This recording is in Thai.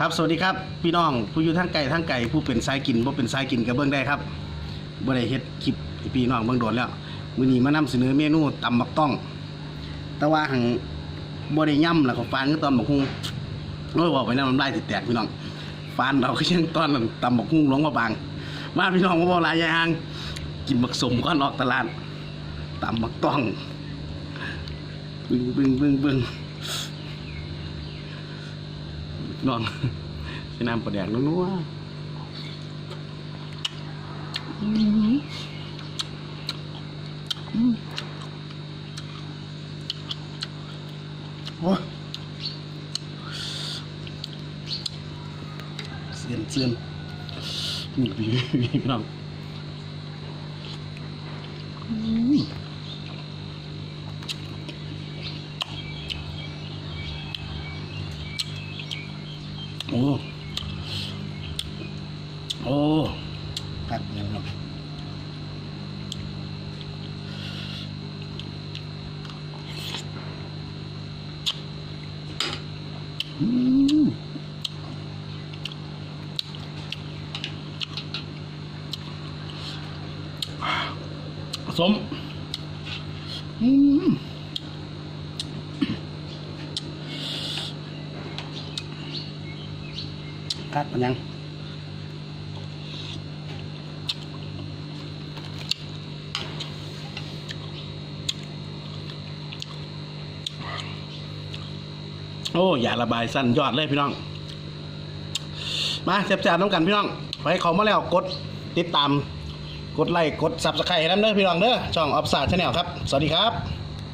ครับสวัสดีครับพี่น้องผู้อยู่ทางไก่ทางไก่ผู้เป็นสายกินบ่เป็นสายกินกับเบิ่งได้ครับบ่ได้เฮ็ดคลิปให้พี่น้องเบิ่งโดนแล้วมื้อนี้มานำเสนอเมนูตำบักต้อง แต่ว่าหังบ่ได้ย่ำแล้วก็ฟานคือตอนบักฮุ้งโอ้ยบอกไปนำน้ำลายสิแตกพี่น้องฟานเราก็ยังตอนนั้นตำบักฮุ้งหลวงมาบางมาพี่น้องบ่บอกหลายอย่างกินบักสมก่อนออกตลาดตำบักต้องบึ้งบึ้งบึ้งบึ้ง น้องใช้น้ำปลาแดกนัวๆอืมอืมโอ้ยเสียนเสียนนี่พี่พี่น้อง โอ้โอ้กัดเลยครับอืมสมอืม กัดมันยังโอ้อย่าระบายสั้นยอดเลยพี่น้อง มาแซ่บๆน้ำกันพี่น้องไปเขามาแล้วกดติดตาม กดไลค์กดซับสไครต์น้ำเด้อพี่น้องเด้อช่องออฟซาชาแนลครับ สวัสดีครับ